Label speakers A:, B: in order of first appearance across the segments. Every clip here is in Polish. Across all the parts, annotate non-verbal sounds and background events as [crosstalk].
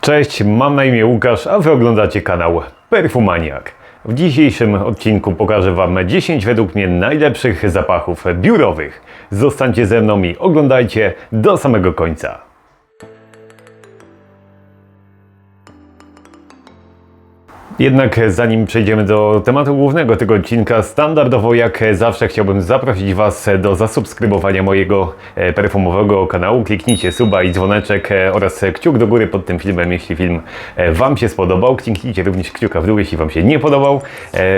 A: Cześć, mam na imię Łukasz, a wy oglądacie kanał Perfumaniak. W dzisiejszym odcinku pokażę Wam 10 według mnie najlepszych zapachów biurowych. Zostańcie ze mną i oglądajcie do samego końca. Jednak zanim przejdziemy do tematu głównego tego odcinka, standardowo jak zawsze chciałbym zaprosić Was do zasubskrybowania mojego e, perfumowego kanału. Kliknijcie suba i dzwoneczek e, oraz kciuk do góry pod tym filmem, jeśli film e, Wam się spodobał. Kliknijcie również kciuka w dół, jeśli Wam się nie podobał.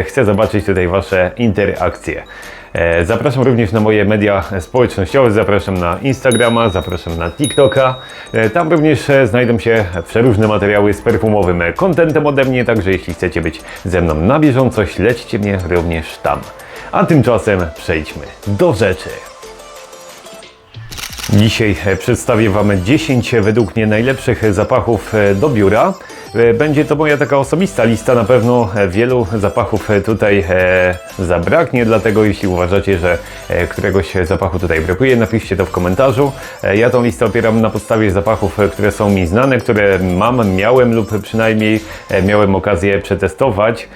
A: Chcę zobaczyć tutaj Wasze interakcje. E, Zapraszam również na moje media społecznościowe, zapraszam na Instagrama, zapraszam na TikToka. E, Tam również e, znajdą się przeróżne materiały z perfumowym contentem ode mnie, także jeśli chcecie być ze mną na bieżąco, śledźcie mnie również tam. A tymczasem przejdźmy do rzeczy. Dzisiaj przedstawię Wam 10 według mnie najlepszych zapachów do biura. E, Będzie to moja taka osobista lista, na pewno e, wielu zapachów e, tutaj zabraknie, dlatego jeśli uważacie, że któregoś zapachu tutaj brakuje, napiszcie to w komentarzu. Ja tą listę opieram na podstawie zapachów, które są mi znane, które mam, miałem lub przynajmniej miałem okazję przetestować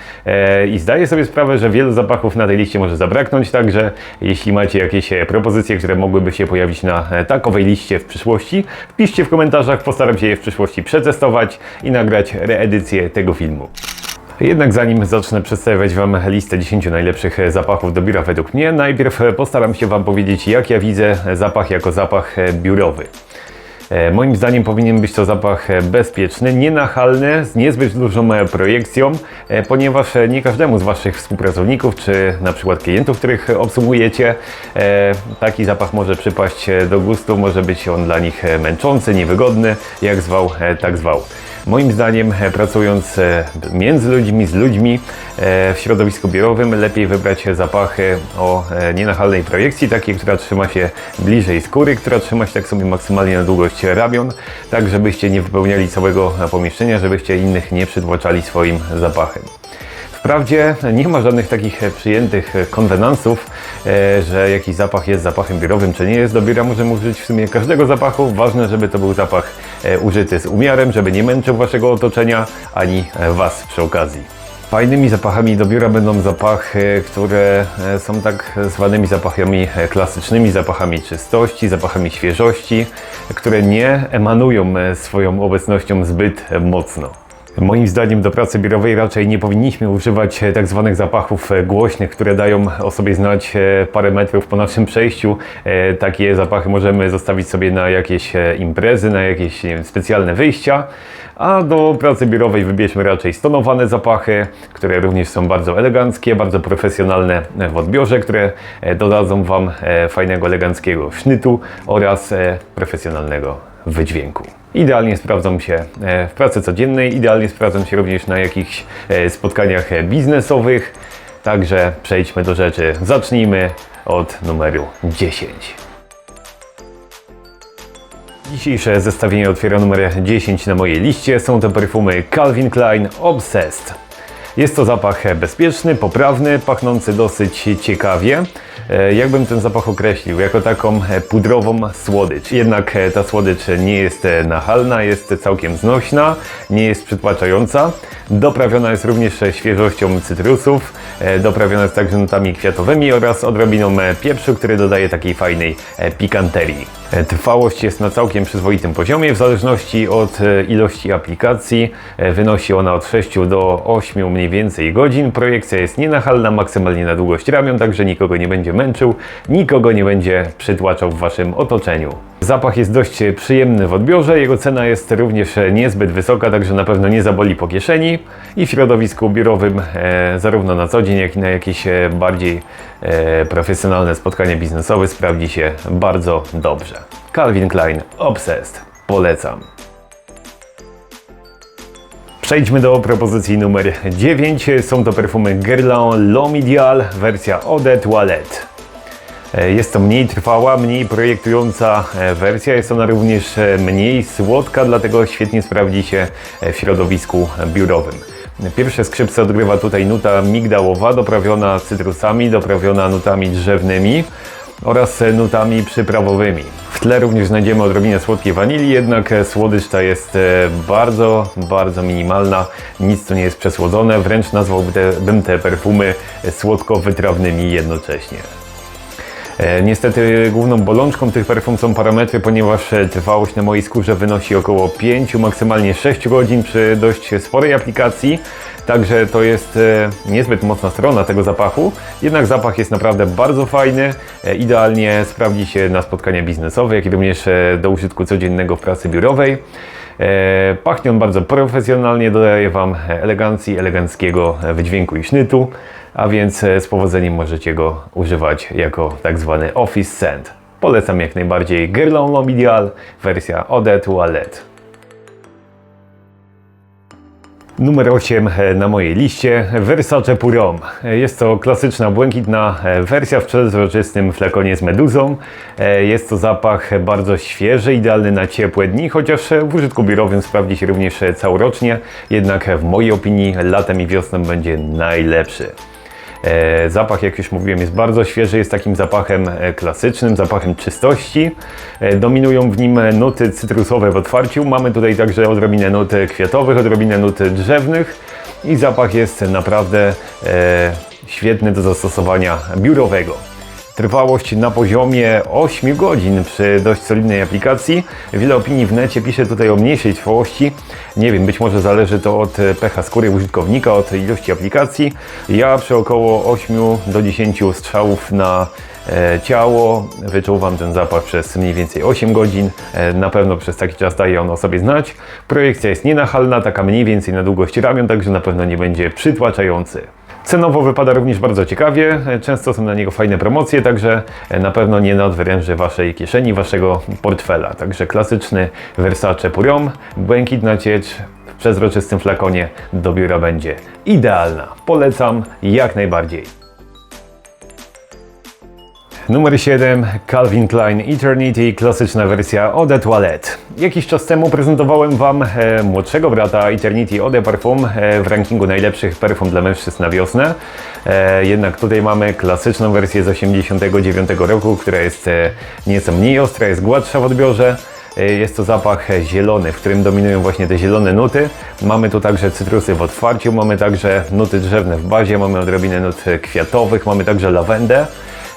A: i zdaję sobie sprawę, że wielu zapachów na tej liście może zabraknąć, także jeśli macie jakieś propozycje, które mogłyby się pojawić na takowej liście w przyszłości, wpiszcie w komentarzach, postaram się je w przyszłości przetestować i nagrać reedycję tego filmu. Jednak zanim zacznę przedstawiać Wam listę 10 najlepszych zapachów do biura według mnie, najpierw postaram się Wam powiedzieć, jak ja widzę zapach jako zapach biurowy. E, Moim zdaniem powinien być to zapach bezpieczny, nienachalny, z niezbyt dużą projekcją, e, ponieważ nie każdemu z Waszych współpracowników, czy na przykład klientów, których obsługujecie, e, taki zapach może przypaść do gustu, może być on dla nich męczący, niewygodny, jak zwał, tak zwał. Moim zdaniem, e, pracując e, między ludźmi, z ludźmi e, w środowisku biurowym, lepiej wybrać zapachy o nienachalnej projekcji, takiej, która trzyma się bliżej skóry, która trzyma się tak sobie maksymalnie na długość ramion, tak żebyście nie wypełniali całego pomieszczenia, żebyście innych nie przytłaczali swoim zapachem. Wprawdzie nie ma żadnych takich przyjętych konwenansów, że jakiś zapach jest zapachem biurowym, czy nie jest do biura. Możemy użyć w sumie każdego zapachu. Ważne, żeby to był zapach użyty z umiarem, żeby nie męczył waszego otoczenia, ani e, was przy okazji. Fajnymi zapachami do biura będą zapachy, które e, są tak zwanymi zapachami e, klasycznymi, zapachami czystości, zapachami świeżości, które nie emanują e, swoją obecnością zbyt e, mocno. Moim zdaniem do pracy biurowej raczej nie powinniśmy używać e, tak zwanych zapachów e, głośnych, które dają o sobie znać e, parę metrów po naszym przejściu. Takie zapachy możemy zostawić sobie na jakieś imprezy, na jakieś wiem, specjalne wyjścia. A do pracy biurowej wybierzmy raczej stonowane zapachy, które również są bardzo eleganckie, bardzo profesjonalne w odbiorze, które dodadzą Wam fajnego, eleganckiego sznytu oraz profesjonalnego wydźwięku. Idealnie sprawdzą się e, w pracy codziennej, idealnie sprawdzą się również na jakichś e, spotkaniach e, biznesowych. Także przejdźmy do rzeczy. Zacznijmy od numeru 10. Dzisiejsze zestawienie otwiera numer 10 na mojej liście. Są to perfumy Calvin Klein Obsessed. Jest to zapach bezpieczny, poprawny, pachnący dosyć ciekawie. E, Jakbym ten zapach określił? Jako taką e, pudrową słodycz. Jednak e, ta słodycz nie jest nachalna, jest całkiem znośna, nie jest przytłaczająca. Doprawiona jest również świeżością cytrusów, doprawiona jest także nutami kwiatowymi oraz odrobiną pieprzu, który dodaje takiej fajnej pikanterii. E, Trwałość jest na całkiem przyzwoitym poziomie, w zależności od e, ilości aplikacji. E, Wynosi ona od 6 do 8 mniej więcej godzin. Projekcja jest nienachalna, maksymalnie na długość ramion, także nikogo nie będzie męczył, nikogo nie będzie przytłaczał w Waszym otoczeniu. Zapach jest dość przyjemny w odbiorze, jego cena jest również niezbyt wysoka, także na pewno nie zaboli po kieszeni i w środowisku biurowym, e, zarówno na co dzień, jak i na jakieś e, bardziej e, profesjonalne spotkania biznesowe sprawdzi się bardzo dobrze. Calvin Klein Obsessed. Polecam. Przejdźmy do propozycji numer 9. Są to perfumy Guerlain L'Homme wersja Eau de Toilette. E, Jest to mniej trwała, mniej projektująca e, wersja. Jest ona również e, mniej słodka, dlatego świetnie sprawdzi się w środowisku biurowym. Pierwsze skrzypce odgrywa tutaj nuta migdałowa, doprawiona cytrusami, doprawiona nutami drzewnymi. oraz nutami przyprawowymi. W tle również znajdziemy odrobinę słodkiej wanilii, jednak słodycz ta jest bardzo, bardzo minimalna. Nic tu nie jest przesłodzone, wręcz nazwałbym te, te perfumy słodko-wytrawnymi jednocześnie. E, Niestety główną bolączką tych perfum są parametry, ponieważ e, trwałość na mojej skórze wynosi około 5, maksymalnie 6 godzin przy dość sporej aplikacji. Także to jest e, niezbyt mocna strona tego zapachu, jednak zapach jest naprawdę bardzo fajny, idealnie sprawdzi się na spotkania biznesowe, jak i również do użytku codziennego w pracy biurowej. E, Pachnie on bardzo profesjonalnie, dodaje Wam elegancji, eleganckiego wydźwięku i sznytu, a więc e, z powodzeniem możecie go używać jako tak zwany office scent. Polecam jak najbardziej Guerlain L'Homme wersja Eau de. Numer 8 na mojej liście Versace Purom. Jest to klasyczna błękitna e, wersja w przezroczystym flakonie z meduzą. E, Jest to zapach bardzo świeży, idealny na ciepłe dni, chociaż w użytku biurowym sprawdzi się również całorocznie. Jednak w mojej opinii latem i wiosną będzie najlepszy. E, Zapach, jak już mówiłem, jest bardzo świeży, jest takim zapachem e, klasycznym, zapachem czystości. E, Dominują w nim nuty cytrusowe w otwarciu. Mamy tutaj także odrobinę nut kwiatowych, odrobinę nut drzewnych i zapach jest naprawdę świetny do zastosowania biurowego. Trwałość na poziomie 8 godzin przy dość solidnej aplikacji. Wiele opinii w necie pisze tutaj o mniejszej trwałości. Nie wiem, być może zależy to od pH skóry użytkownika, od ilości aplikacji. Ja przy około 8 do 10 strzałów na e, ciało wyczuwam ten zapach przez mniej więcej 8 godzin. E, na pewno przez taki czas daje on o sobie znać. Projekcja jest nienachalna, taka mniej więcej na długość ramion, także na pewno nie będzie przytłaczający. Cenowo wypada również bardzo ciekawie, często są na niego fajne promocje, także na pewno nie nadwyręży Waszej kieszeni, Waszego portfela. Także klasyczny Versace Purion, błękitna ciecz w przezroczystym flakonie do biura będzie idealna. Polecam jak najbardziej. Numer 7 Calvin Klein Eternity, klasyczna wersja Eau de Toilette. Jakiś czas temu prezentowałem Wam e, młodszego brata Eternity Eau Parfum e, w rankingu najlepszych perfum dla mężczyzn na wiosnę. E, jednak tutaj mamy klasyczną wersję z 89 roku, która jest e, nieco mniej ostra, jest gładsza w odbiorze. E, Jest to zapach zielony, w którym dominują właśnie te zielone nuty. Mamy tu także cytrusy w otwarciu, mamy także nuty drzewne w bazie, mamy odrobinę nut kwiatowych, mamy także lawendę.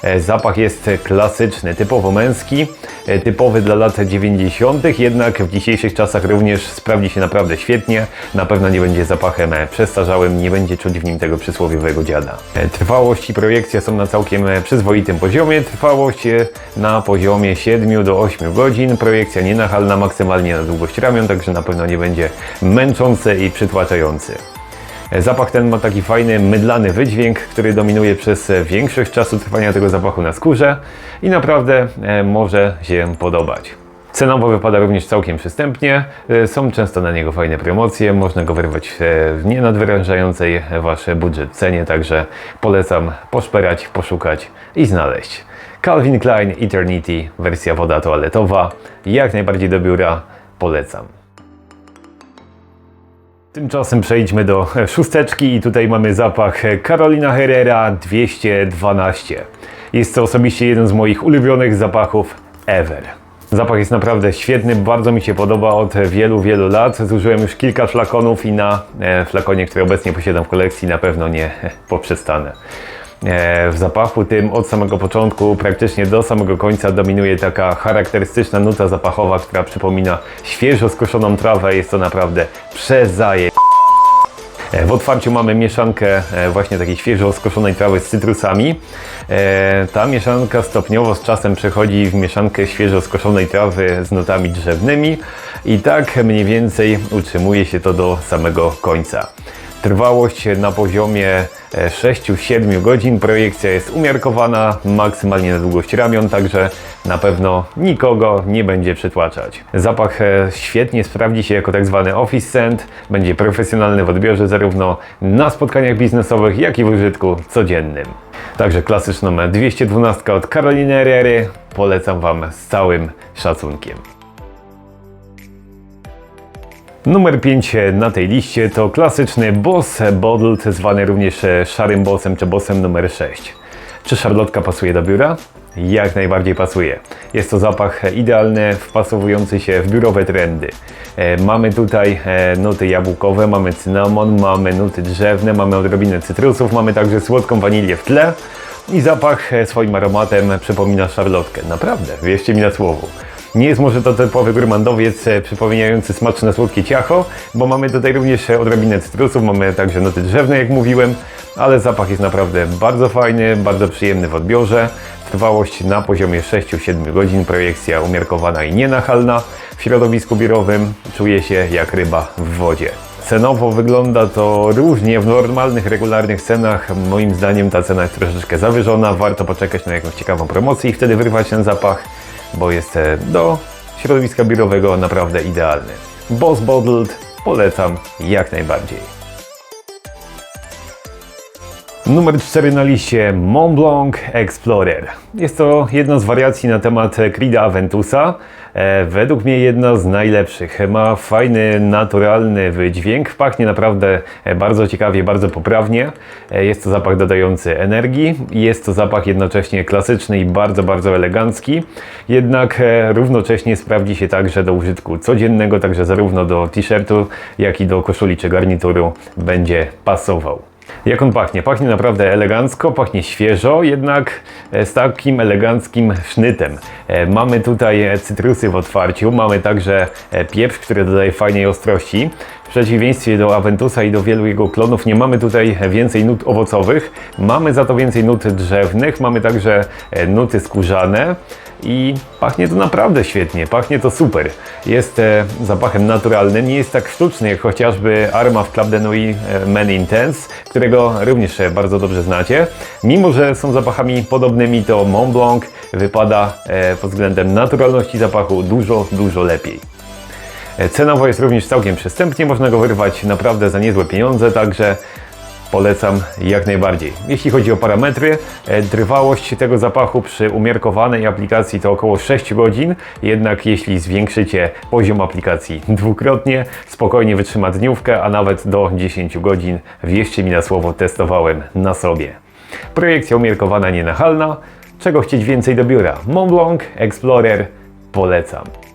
A: E, Zapach jest klasyczny, typowo męski, e, typowy dla lat 90., jednak w dzisiejszych czasach również sprawdzi się naprawdę świetnie. Na pewno nie będzie zapachem przestarzałym, nie będzie czuć w nim tego przysłowiowego dziada. E, Trwałość i projekcja są na całkiem przyzwoitym poziomie. Trwałość na poziomie 7 do 8 godzin, projekcja nienachalna maksymalnie na długość ramion, także na pewno nie będzie męczący i przytłaczający. Zapach ten ma taki fajny, mydlany wydźwięk, który dominuje przez większość czasu trwania tego zapachu na skórze i naprawdę e, może się podobać. Cenowo wypada również całkiem przystępnie, E, są często na niego fajne promocje, można go wyrwać e, w nienadwyrężającej Wasz budżet cenie, także polecam poszperać, poszukać i znaleźć. Calvin Klein Eternity, wersja woda toaletowa, jak najbardziej do biura, polecam. Tymczasem przejdźmy do [laughs] szósteczki i tutaj mamy zapach Carolina Herrera 212. Jest to osobiście jeden z moich ulubionych zapachów ever. Zapach jest naprawdę świetny, bardzo mi się podoba od wielu, wielu lat. Zużyłem już kilka flakonów i na e, flakonie, który obecnie posiadam w kolekcji, na pewno nie [laughs] poprzestanę. E, W zapachu tym od samego początku, praktycznie do samego końca dominuje taka charakterystyczna nuta zapachowa, która przypomina świeżo skoszoną trawę. Jest to naprawdę przezaje. E, W otwarciu mamy mieszankę e, właśnie takiej świeżo skoszonej trawy z cytrusami. Ta mieszanka stopniowo z czasem przechodzi w mieszankę świeżo skoszonej trawy z nutami drzewnymi i tak mniej więcej utrzymuje się to do samego końca. Trwałość na poziomie e, 6-7 godzin. Projekcja jest umiarkowana, maksymalnie na długość ramion, także na pewno nikogo nie będzie przytłaczać. Zapach e, świetnie sprawdzi się jako tak zwany office scent. Będzie profesjonalny w odbiorze zarówno na spotkaniach biznesowych, jak i w użytku codziennym. Także klasyczną 212 od Caroliny Herrery polecam Wam z całym szacunkiem. Numer 5 na tej liście to klasyczny Boss Bottled, zwany również e, szarym bossem czy bossem numer 6. Czy szarlotka pasuje do biura? jak najbardziej pasuje. Jest to zapach idealny, wpasowujący się w biurowe trendy. E, Mamy tutaj e, nuty jabłkowe, mamy cynamon, mamy nuty drzewne, mamy odrobinę cytrusów, mamy także słodką wanilię w tle i zapach e, swoim aromatem przypomina szarlotkę. Naprawdę, wierzcie mi na słowo. Nie jest może to typowy gurmandowiec e, przypominający smaczne słodkie ciacho, bo mamy tutaj również e, odrobinę cytrusów, mamy także nuty drzewne, jak mówiłem, ale zapach jest naprawdę bardzo fajny, bardzo przyjemny w odbiorze. Trwałość na poziomie 6-7 godzin, projekcja umiarkowana i nienachalna. W środowisku biurowym czuje się jak ryba w wodzie. Cenowo wygląda to różnie. W normalnych, regularnych cenach moim zdaniem ta cena jest troszeczkę zawyżona. Warto poczekać na jakąś ciekawą promocję i wtedy wyrwać ten zapach, bo jest e, do środowiska biurowego naprawdę idealny. Boss Bottled polecam jak najbardziej. Numer 4 na liście Mont Blanc Explorer. Jest to jedna z wariacji na temat Crida Aventusa. E, według mnie jedna z najlepszych. Ma fajny, naturalny wydźwięk. Pachnie naprawdę e, bardzo ciekawie, bardzo poprawnie. E, jest to zapach dodający energii. Jest to zapach jednocześnie klasyczny i bardzo, bardzo elegancki. Jednak równocześnie sprawdzi się także do użytku codziennego, także zarówno do t-shirtu, jak i do koszuli czy garnituru będzie pasował. Jak on pachnie? Pachnie naprawdę elegancko, pachnie świeżo, jednak e, z takim eleganckim sznytem. E, Mamy tutaj e, cytrusy w otwarciu, mamy także pieprz, który dodaje fajnej ostrości. W przeciwieństwie do Aventusa i do wielu jego klonów nie mamy tutaj więcej nut owocowych, mamy za to więcej nut drzewnych, mamy także nuty skórzane i pachnie to naprawdę świetnie, pachnie to super. Jest e, zapachem naturalnym, nie jest tak sztuczny jak chociażby Arma w Club de Nuit e, Men Intense, którego również e, bardzo dobrze znacie. Mimo, że są zapachami podobnymi, to Mont Blanc wypada pod względem naturalności zapachu dużo, dużo lepiej. Cenowo jest również całkiem przystępnie, można go wyrwać naprawdę za niezłe pieniądze, także polecam jak najbardziej. Jeśli chodzi o parametry, e, trwałość tego zapachu przy umiarkowanej aplikacji to około 6 godzin, jednak jeśli zwiększycie poziom aplikacji dwukrotnie, spokojnie wytrzyma dniówkę, a nawet do 10 godzin. Wierzcie mi na słowo, testowałem na sobie. Projekcja umiarkowana, nienachalna. Czego chcieć więcej do biura? Mont Blanc Explorer polecam.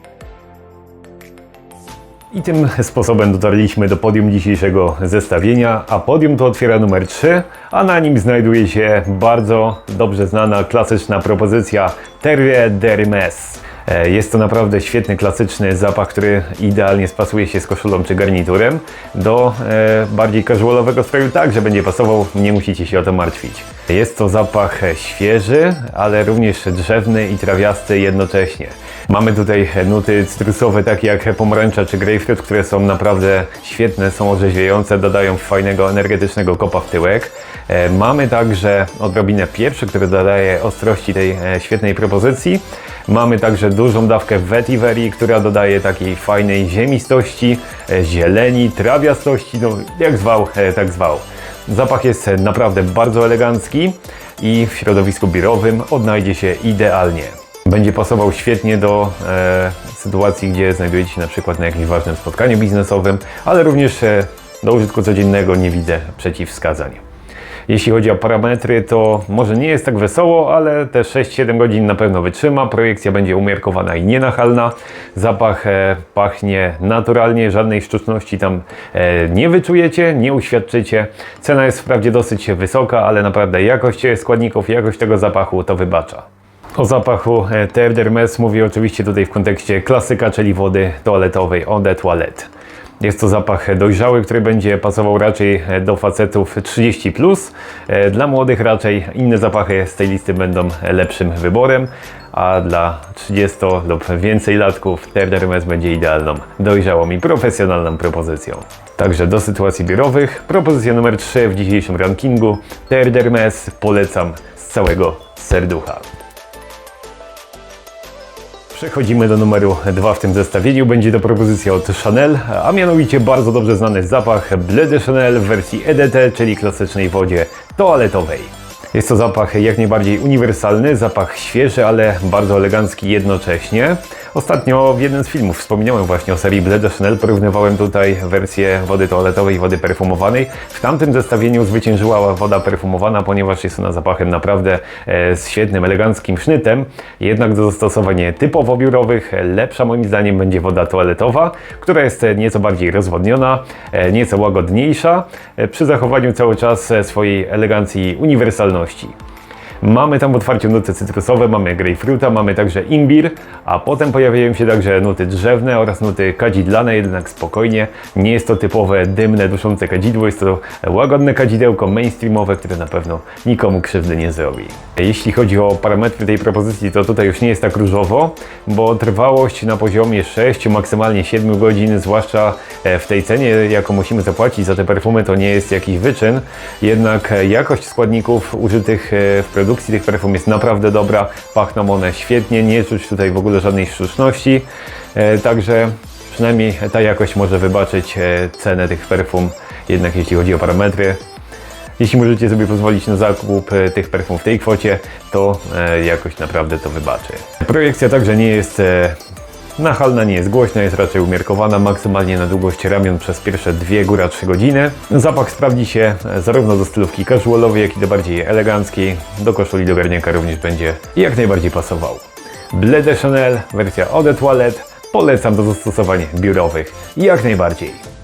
A: I tym sposobem dotarliśmy do podium dzisiejszego zestawienia, a podium to otwiera numer 3, a na nim znajduje się bardzo dobrze znana, klasyczna propozycja Terre d'Hermes. E, Jest to naprawdę świetny, klasyczny zapach, który idealnie spasuje się z koszulą czy garniturem. Do e, bardziej casualowego stroju także będzie pasował, nie musicie się o to martwić. Jest to zapach świeży, ale również drzewny i trawiasty jednocześnie. Mamy tutaj nuty cytrusowe, takie jak pomarańcza czy grapefruit, które są naprawdę świetne, są orzeźwiające, dodają fajnego, energetycznego kopa w tyłek. E, Mamy także odrobinę pieprzu, który dodaje ostrości tej e, świetnej propozycji. Mamy także dużą dawkę vetiverii, która dodaje takiej fajnej ziemistości, e, zieleni, trawiastości, no jak zwał, tak zwał. Zapach jest naprawdę bardzo elegancki i w środowisku biurowym odnajdzie się idealnie. Będzie pasował świetnie do e, sytuacji, gdzie znajdujecie się na przykład na jakimś ważnym spotkaniu biznesowym, ale również e, do użytku codziennego nie widzę przeciwwskazań. Jeśli chodzi o parametry, to może nie jest tak wesoło, ale te 6-7 godzin na pewno wytrzyma. Projekcja będzie umiarkowana i nienachalna. Zapach e, pachnie naturalnie, żadnej sztuczności tam e, nie wyczujecie, nie uświadczycie. Cena jest wprawdzie dosyć wysoka, ale naprawdę jakość składników, jakość tego zapachu to wybacza. O zapachu e, Terre d'Hermes mówię oczywiście tutaj w kontekście klasyka, czyli wody toaletowej Eau de Toilette. Jest to zapach dojrzały, który będzie pasował raczej do facetów 30+. Plus. E, Dla młodych raczej inne zapachy z tej listy będą lepszym wyborem, a dla 30 lub więcej latków d'Hermes będzie idealną, dojrzałą i profesjonalną propozycją. Także do sytuacji biurowych, propozycja numer 3 w dzisiejszym rankingu d'Hermes polecam z całego serducha. Przechodzimy do numeru 2 w tym zestawieniu. Będzie to propozycja od Chanel, a mianowicie bardzo dobrze znany zapach Bleu de Chanel w wersji EDT, czyli klasycznej wodzie toaletowej. Jest to zapach jak najbardziej uniwersalny, zapach świeży, ale bardzo elegancki jednocześnie. Ostatnio w jednym z filmów wspominałem właśnie o serii Bleu de Chanel, porównywałem tutaj wersję wody toaletowej i wody perfumowanej. W tamtym zestawieniu zwyciężyła woda perfumowana, ponieważ jest ona zapachem naprawdę e, z świetnym, eleganckim sznytem. Jednak do zastosowań typowo biurowych lepsza moim zdaniem będzie woda toaletowa, która jest e, nieco bardziej rozwodniona, e, nieco łagodniejsza, przy zachowaniu cały czas swojej elegancji i uniwersalności wartości. Mamy tam w otwarciu nuty cytrusowe, mamy grejpfruta, mamy także imbir, a potem pojawiają się także nuty drzewne oraz nuty kadzidlane, jednak spokojnie. Nie jest to typowe dymne, duszące kadzidło, jest to łagodne kadzidełko mainstreamowe, które na pewno nikomu krzywdy nie zrobi. Jeśli chodzi o parametry tej propozycji, to tutaj już nie jest tak różowo, bo trwałość na poziomie 6, maksymalnie 7 godzin, zwłaszcza e, w tej cenie, jaką musimy zapłacić za te perfumy, to nie jest jakiś wyczyn, jednak e, jakość składników użytych e, w produkcji tych perfum jest naprawdę dobra, pachną one świetnie, nie czuć tutaj w ogóle żadnej sztuczności, e, także przynajmniej ta jakość może wybaczyć e, cenę tych perfum, jednak jeśli chodzi o parametry. Jeśli możecie sobie pozwolić na zakup e, tych perfum w tej kwocie, to e, jakoś naprawdę to wybaczy. Projekcja także nie jest nachalna, nie jest głośna, jest raczej umiarkowana, maksymalnie na długość ramion przez pierwsze 2, góra 3 godziny. Zapach sprawdzi się e, zarówno do stylówki casualowej, jak i do bardziej eleganckiej. Do koszuli, do garniaka również będzie jak najbardziej pasował. Bleu de Chanel, wersja Eau de Toilette, polecam do zastosowań biurowych jak najbardziej.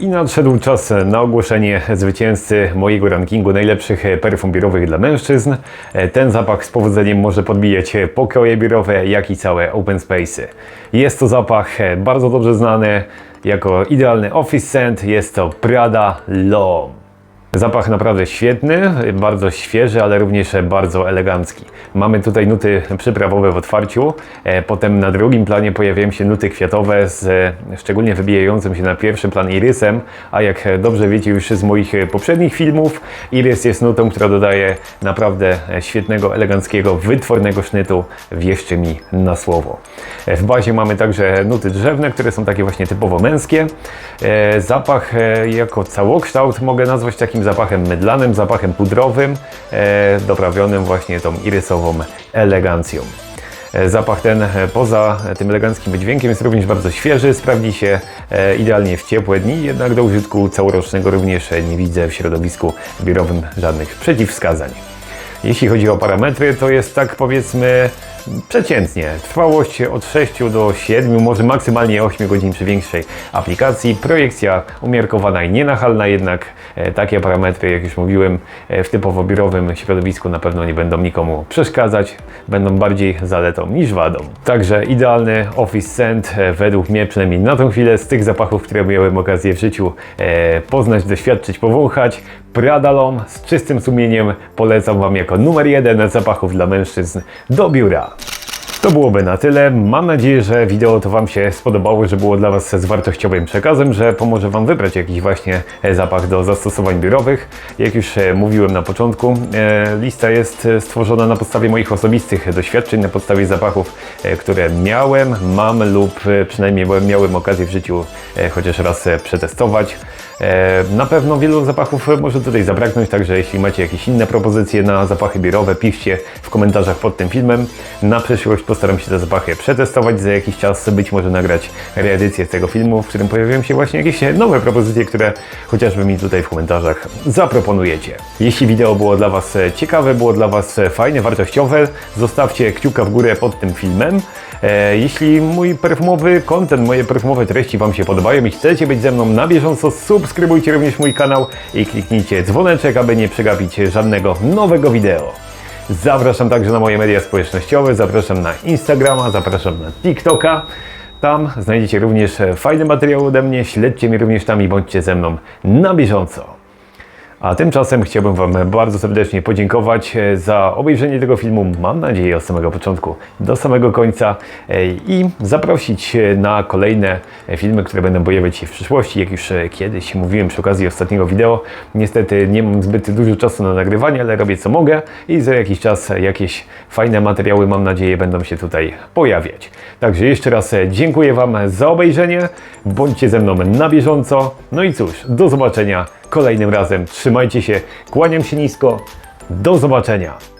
A: I nadszedł czas na ogłoszenie zwycięzcy mojego rankingu najlepszych perfum biurowych dla mężczyzn. Ten zapach z powodzeniem może podbijać pokoje biurowe, jak i całe open space'y. Jest to zapach bardzo dobrze znany jako idealny office scent. Jest to Prada L'Homme. Zapach naprawdę świetny, bardzo świeży, ale również bardzo elegancki. Mamy tutaj nuty przyprawowe w otwarciu, e, potem na drugim planie pojawiają się nuty kwiatowe z e, szczególnie wybijającym się na pierwszy plan irysem, a jak dobrze wiecie już z moich poprzednich filmów, irys jest nutą, która dodaje naprawdę świetnego, eleganckiego, wytwornego sznytu, wierzcie mi na słowo. E, W bazie mamy także nuty drzewne, które są takie właśnie typowo męskie. Zapach jako całokształt mogę nazwać takim zapachem mydlanym, zapachem pudrowym, e, doprawionym właśnie tą irysową elegancją. E, Zapach ten e, poza tym eleganckim wydźwiękiem jest również bardzo świeży, sprawdzi się idealnie w ciepłe dni, jednak do użytku całorocznego również nie widzę w środowisku biurowym żadnych przeciwwskazań. Jeśli chodzi o parametry, to jest tak powiedzmy przeciętnie. Trwałość od 6 do 7, może maksymalnie 8 godzin przy większej aplikacji. Projekcja umiarkowana i nienachalna, jednak e, takie parametry, jak już mówiłem, e, w typowo biurowym środowisku na pewno nie będą nikomu przeszkadzać, będą bardziej zaletą niż wadą. Także idealny Office Scent e, według mnie, przynajmniej na tą chwilę, z tych zapachów, które miałem okazję w życiu poznać, doświadczyć, powąchać. Prada L'Homme z czystym sumieniem polecam Wam jako numer jeden zapachów dla mężczyzn do biura. To byłoby na tyle. Mam nadzieję, że wideo to Wam się spodobało, że było dla Was z wartościowym przekazem, że pomoże Wam wybrać jakiś właśnie zapach do zastosowań biurowych. Jak już e, mówiłem na początku, e, lista jest e, stworzona na podstawie moich osobistych doświadczeń, na podstawie zapachów, które miałem, mam lub przynajmniej miałem okazję w życiu chociaż raz przetestować. E, Na pewno wielu zapachów może tutaj zabraknąć, także jeśli macie jakieś inne propozycje na zapachy biurowe, piszcie w komentarzach pod tym filmem. Na przyszłość postaram się te zapachy przetestować za jakiś czas, być może nagrać reedycję tego filmu, w którym pojawią się właśnie jakieś nowe propozycje, które chociażby mi tutaj w komentarzach zaproponujecie. Jeśli wideo było dla Was ciekawe, było dla Was fajne, wartościowe, zostawcie kciuka w górę pod tym filmem. E, Jeśli mój perfumowy content, moje perfumowe treści Wam się podobają i chcecie być ze mną na bieżąco, subskrybujcie również mój kanał i kliknijcie dzwoneczek, aby nie przegapić żadnego nowego wideo. Zapraszam także na moje media społecznościowe, zapraszam na Instagrama, zapraszam na TikToka. Tam znajdziecie również fajny materiał ode mnie, śledźcie mnie również tam i bądźcie ze mną na bieżąco. A tymczasem chciałbym Wam bardzo serdecznie podziękować e, za obejrzenie tego filmu, mam nadzieję od samego początku do samego końca e, i zaprosić e, na kolejne filmy, które będą pojawiać się w przyszłości. Jak już kiedyś mówiłem przy okazji ostatniego wideo, niestety nie mam zbyt dużo czasu na nagrywanie, ale robię co mogę i za jakiś czas jakieś fajne materiały, mam nadzieję, będą się tutaj pojawiać. Także jeszcze raz dziękuję Wam za obejrzenie, bądźcie ze mną na bieżąco, no i cóż, do zobaczenia kolejnym razem. Trzymajcie się, kłaniam się nisko. Do zobaczenia.